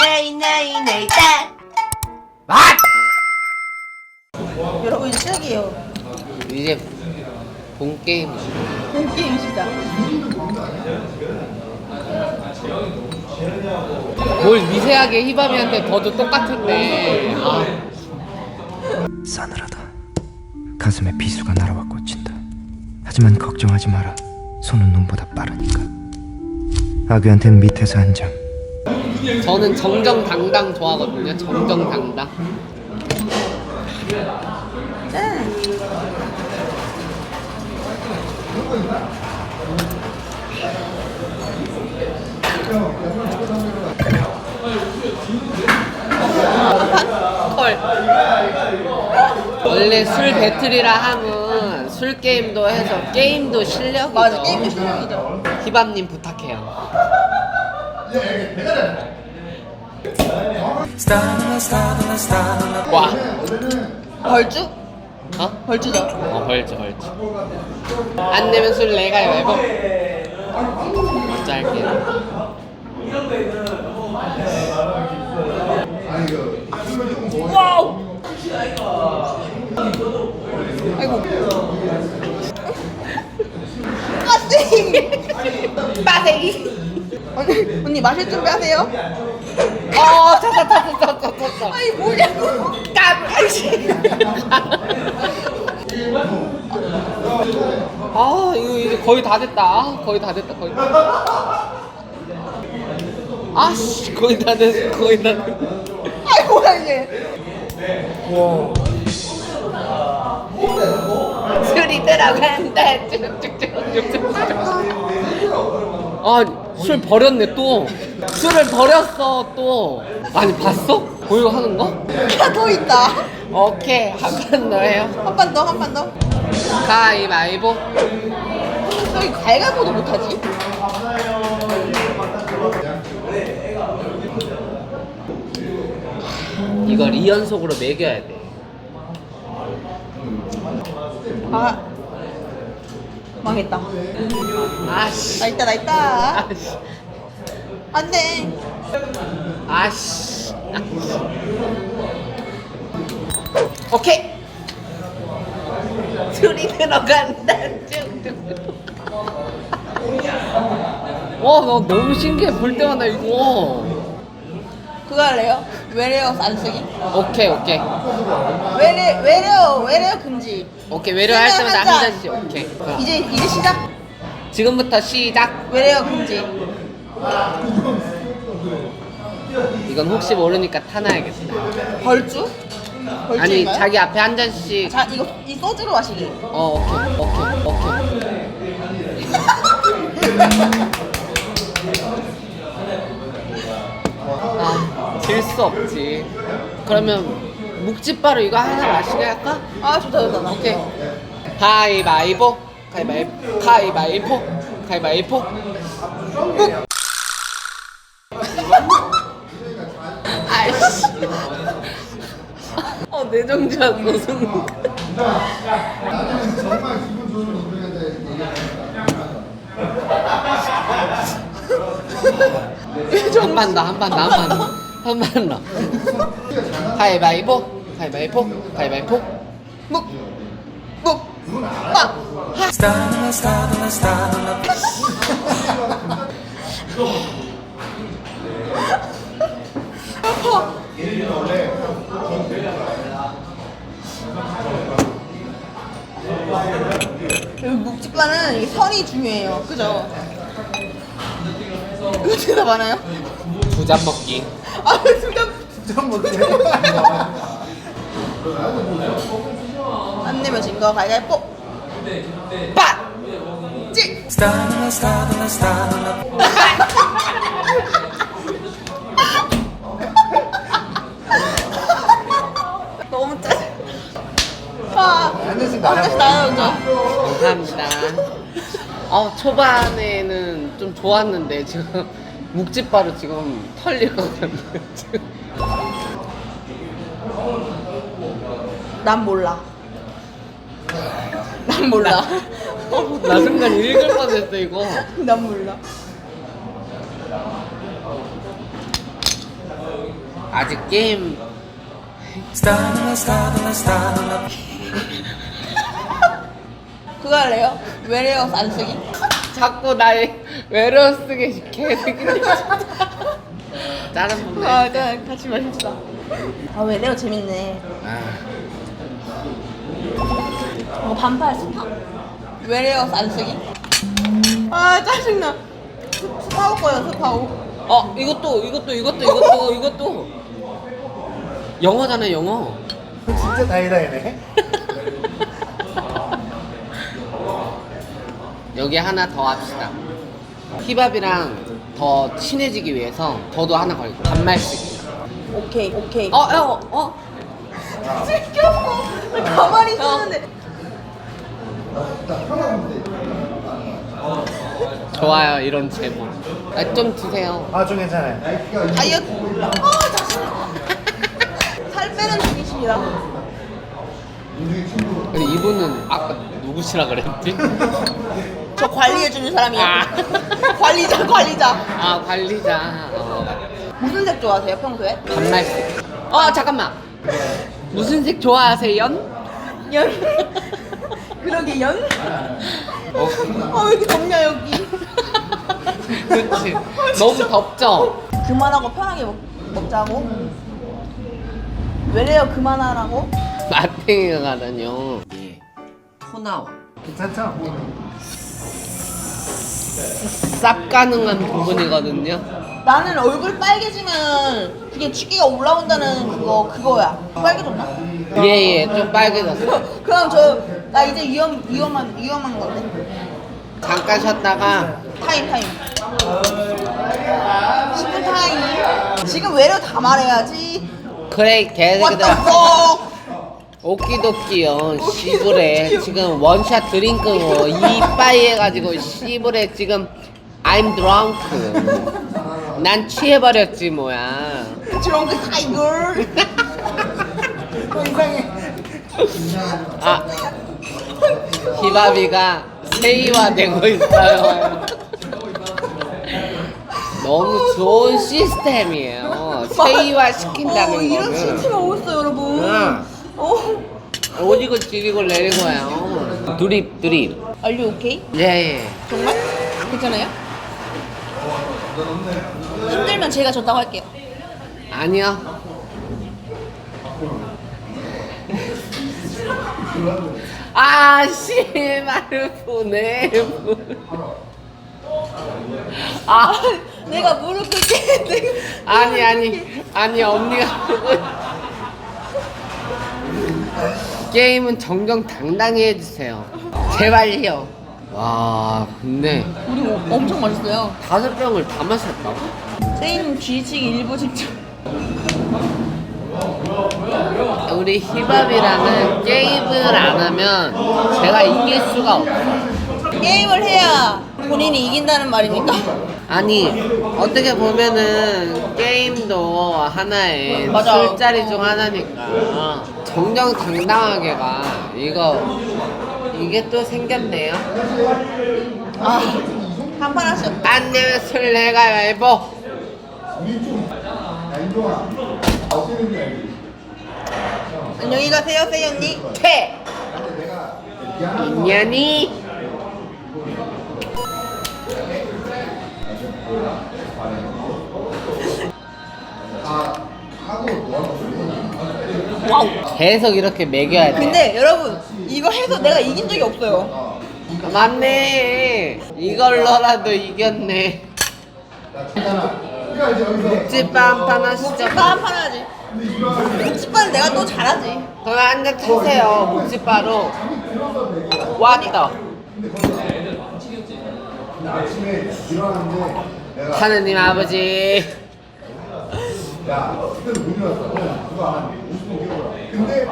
네이 네이 네이 딴 아! 여러분 이제 시작이에요 이제 본 게임 본 게임 시작 뭘 미세하게 희밤이한테 더도 똑같은데 아, 싸늘하다. 가슴에 비수가 날아와 꽂힌다. 하지만 걱정하지 마라. 손은 눈보다 빠르니까. 아귀한텐 밑에서 한 장, 저는 정정당당 좋아하거든요. 정정당당. 짠헐 원래 술 배틀이라 함은 술 게임도 해서 게임도 실력이죠. 맞아 게임도 실력이죠. 희밤님 부탁해요. 와. 벌주? 어? 벌주죠. 어 벌지 벌지 안 내면 술 에버 먼저 할게요 와우! 아이고 빠세기 언니, 언니 마실 준비하세요. 어 찼다 아이 뭐냐고. 깜 아이씨. 아 이거 이제 거의 다 됐다. 아, 거의 다 됐다 거의 아씨 거의 다 됐어 거의 다 됐어 아이 뭐야 이게. 술이 들어간다. 쭉쭉쭉쭉쭉 아 술 버렸네 또. 술을 버렸어 또. 아니 봤어? 보이고 하는 거? 하나 더 있다. 오케이 한 판 더 해요. 한 판 더 한 판 더. 가위바위보. 여기 갈갈보도 못하지? 이걸 2연속으로 매겨야 돼. 아 망했다. 아씨. 나 있다 나 있다. 아씨. 안 돼. 아씨. 오케이. 술이 들어간다. 쭉쭉 와 나 너무 신기해. 볼 때마다 이거. 그거 할래요? 외래어 안 쓰기? 오케이 오케이. 외래 외래어 외래어 금지 오케이 외려 할 때마다 한한 잔. 잔씩 오케이. 이제 이제 시작. 지금부터 시작. 외래어 금지. 이건 혹시 모르니까 타놔야겠다. 벌주? 벌주인가요? 아니 자기 앞에 한 잔씩 자 이거 이 소주로 마시기 어 오케이 오케이 오케이. 아질 수 없지. 그러면 묵찌바로 이거 하나 마시게 할까? 아 좋다 좋다. 나 오케이. 가위바위보 가위바위보 가위바위보 가위바위보 묵 아이씨. 어 내정지한 무슨 한판 더, 한판 더, 한판 더, 한판 더. 가위바위보, 가위바위보, 가위바위보. 묵! 묵! 막! 여기 묵집과는 이 선이 중요해요 그죠? 이거 대답 많아요? 두 잔 먹기. 아, 두장 두장 먹네. 안 내면 진 거 가위바위보. 빠! 찍! 너무 짜. 아, 한 잔씩 나요, 이제. 감사합니다. 어, 초반에는 좀 좋았는데 지금 묵지바로 지금 털릴 것 같은데 지금. 난 몰라. 난 몰라. 나 순간 읽을 뻔했어 이거 난 몰라. 아직 게임 그거 할래요? 외래어 안 쓰기? 자꾸 나의 외로워 쓰게 시켜 다른 분들 아, 일단 같이 마십시다. 아, 외래어 재밌네. 아, 어, 반팔 스파. 외래어 안 쓰기? 아, 짜증나. 스- 스파오 거예요, 스파오. 어 이것도 이것도 이것도 이것도 이것도 영어잖아 영어 진짜 다이다이네. 여기 하나 더 합시다 힙합이랑 더 친해지기 위해서 저도 하나 걸고 반말 쓰기 오케이, 오케이. 어, 어, 어. 나 가만히 있었는데. 좋아요 이런 제목 아, 좀 드세요 아, 좀 괜찮아요. 다이어트. 아, 짜증나. 살 빼는 중이십니다. 근데 이분은 아까 누구시라 그랬지? 저 관리해주는 사람이요. 아. 관리자, 관리자. 아 관리자 어. 무슨 색 좋아하세요, 평소에? 반말 쓰기 어 잠깐만 무슨 색 좋아하세요? 연? 연. 그러게, 연? 어. 아, 왜 이렇게 덥냐, 여기. 그치 너무 덥죠? 그만하고 편하게 먹, 먹자고. 왜래요, 그만하라고? 마탱이가 가다뇨 예. 토 나와 괜찮죠? 쌉 가능한 부분이거든요 나는 얼굴 빨개지면 그게 치기가 올라온다는 그거 그거야. 빨개졌나? 예예 좀 빨개졌어 그럼 저 나 이제 위험 위험한 위험한 건데. 잠깐 쉬었다가 타임 타임. 10분 타임. 지금 외려 다 말해야지. 그래 개새끼들 fuck? 오키도키요 시부레 지금 원샷 드링크고 이빠이 해가지고 시부레 지금 I'm drunk 난 취해버렸지 뭐야 드렁크 타이거. 이상해. 아 히바비가 세이화되고 있어요 너무 좋은 시스템이에요 세이화 어, 시킨다는 이런 거는 시스템이 어딨어 여러분. 응. 어. 오지고 지리고 내리고요 드립 드립 Are you okay? 예예 정말? 괜찮아요? 힘들면 제가 줬다고 할게요. 아니요. 아, 씨발, 보내. 아, 내가 무릎 꿇게 아니, 아니, 아니, 언니가. 게임은 정정당당히 해주세요. 제발요. 와, 근데 우리 엄청 맛있어요. 다섯 병을 다 마셨다. 세인 쥐치기 일부 직전. 우리 힙합이라는 게임을 안 하면 제가 이길 수가 없어. 게임을 해야 본인이 이긴다는 말입니까? 아니 어떻게 보면은 게임도 하나의 맞아. 술자리 중 하나니까 정정당당하게가 이거 이게 또 생겼네요. 아, 한판 하시죠. 안 내면 술 내가 말보. 안녕히 가세요, 언니. 퇴. 인연이 와우. 계속 이렇게 매겨야 돼. 근데 여러분, 이거 해서 내가 이긴 적이 없어요. 맞네. 이걸로라도 이겼네. 묵찌빠 한판 하시죠. 묵찌빠 한판 하지. 묵찌빠는 내가 또 잘하지. 그럼 한잔 타세요. 묵찌빠로. 왔다. 하느님 아버지.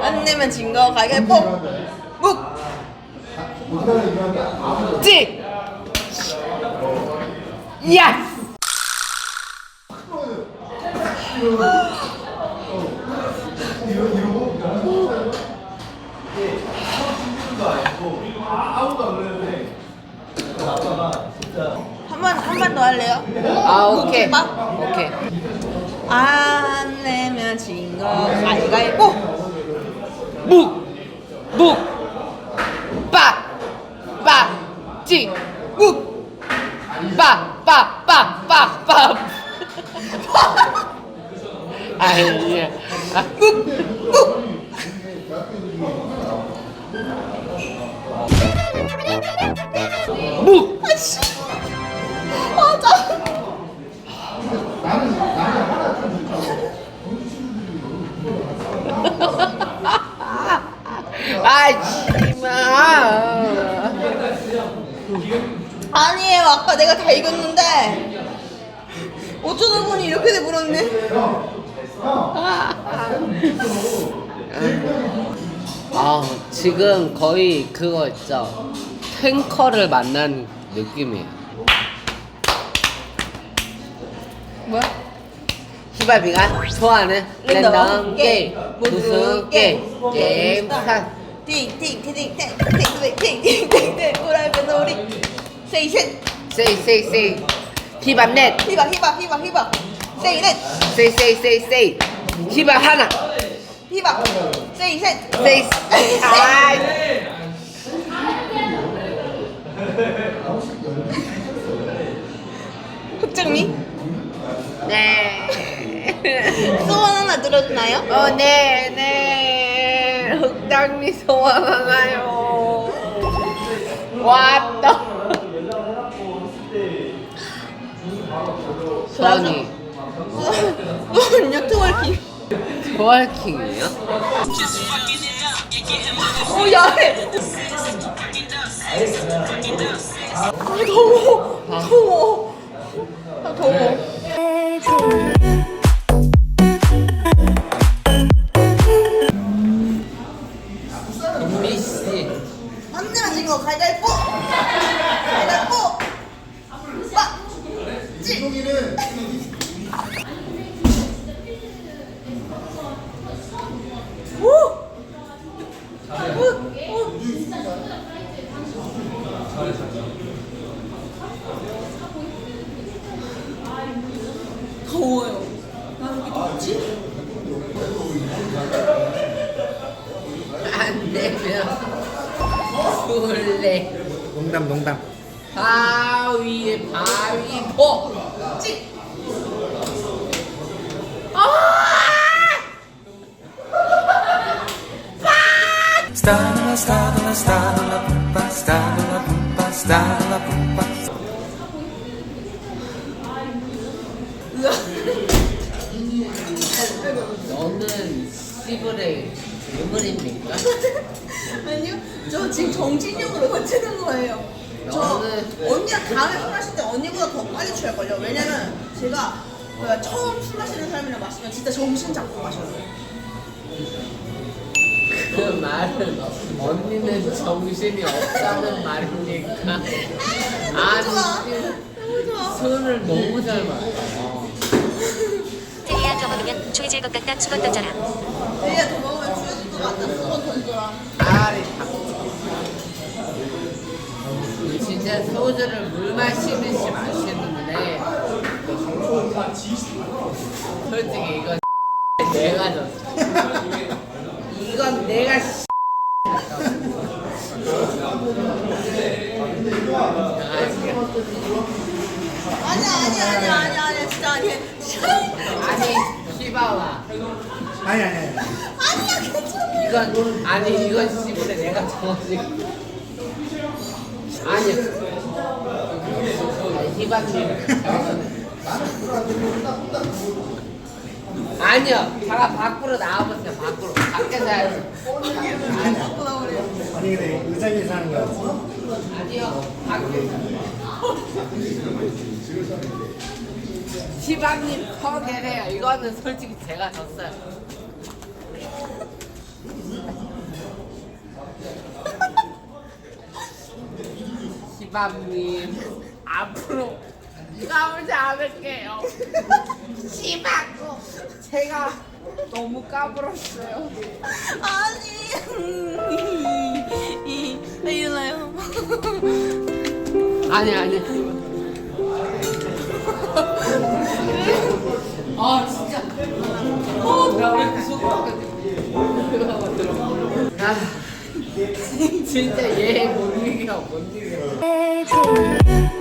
안 내면 진 거 가위바위보. 묵. 찍! 야스! 한 번, 한 번 더 할래요? 아, 오케이. 묵찌빠? 오케이. 안 내면 진거 가위가위보 묵! 묵! 아니에요 아까 내가 다 이겼는데 어쩌다 보니 이렇게 돼 버렸네 아, 지금 거의 그거 있죠. 탱커를 만난 느낌이에요. 뭐야? 히바비가 좋아하는 랜덤 게임 무슨 게임 게임 사 띵띵띵띵띵띵띵띵띵띵 후라이팬 놀이 say shit say say say. 힙합 넷 힙합 힙합 힙합 힙합 say it. Say say say say. 힙합 하나 힙합 say shit say 아 흑정미 네. 소원 하나 들어주나요? 어, 네, 네. 흑당미 소원 하나요. 왔다. 소원이 소원요 트월킹 트월킹이에요? 오 야해. 아 더워 더워 술래. 농담 농담 바위에. 찌! Pumpa, pumpa, stalla, pumpa. 너는 시브레 유물입니까? 아니요, 저 지금 정신력으로 버티는 거예요. 저 너는- 언니가 다음에 술 마실 때 언니보다 더 빨리 취할걸요. 왜냐면 제가 그 처음 술 마시는 사람이랑 마시면 진짜 정신 잡고 마셔요. 그 말은 언니는 정신이 없다는 말입니까? 아니 좋아. 너무 좋아. 술을 너무 잘 마셔. 테리야 더 먹으면 추해질 것 같다 수건 던져라 얘가 더 먹으면 취해질 알이 진짜 소주를 물 마시듯이 마시는데 솔직히 이건 내가 졌어 이건 내가 아니야, 아니야, 아니야, 아니야, 아니야, 진짜 아니야. 아니 히바와 아니 아니 아니 아니야, 괜찮아. 이건 아니 이건 씨부레 내가 정하지 아니 히바님 아니요 잠깐 밖으로 나와보세요 밖으로 갖고 나오래요. 아니 근데 의자에서 하는 거였어? 아니요 밖에 서 히바님 포기해요 이거는 솔직히 제가 졌어요 시방님 앞으로 까불지 않을게요 시방고 제가 너무 까불었어요 아니. 이, 이, 일어나요. 아니 아니 진짜 얘못 이겨 못 이겨.